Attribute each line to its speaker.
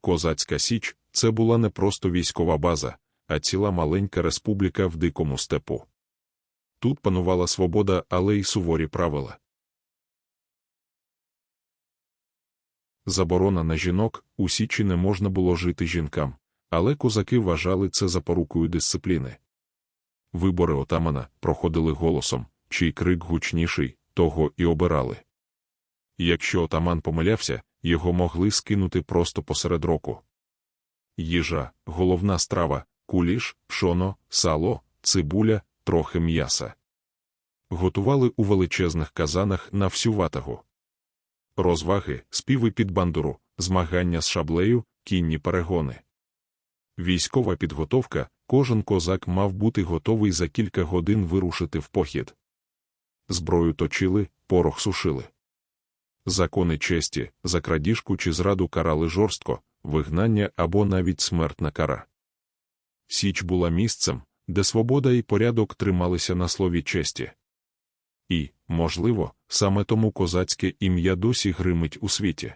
Speaker 1: Козацька Січ це була не просто військова база, а ціла маленька республіка в дикому степу. Тут панувала свобода, але й суворі правила. Заборона на жінок у Січі не можна було жити жінкам, але козаки вважали це запорукою дисципліни. Вибори отамана проходили голосом, чий крик гучніший, того і обирали. Якщо отаман помилявся, його могли скинути просто посеред року. Їжа, головна страва, куліш, пшоно, сало, цибуля, трохи м'яса. Готували у величезних казанах на всю ватагу. Розваги, співи під бандуру, змагання з шаблею, кінні перегони. Військова підготовка, кожен козак мав бути готовий за кілька годин вирушити в похід. Зброю точили, порох сушили. Закони честі, за крадіжку чи зраду карали жорстко, вигнання або навіть смертна кара. Січ була місцем, де свобода і порядок трималися на слові честі. І, можливо, саме тому козацьке ім'я досі гримить у світі.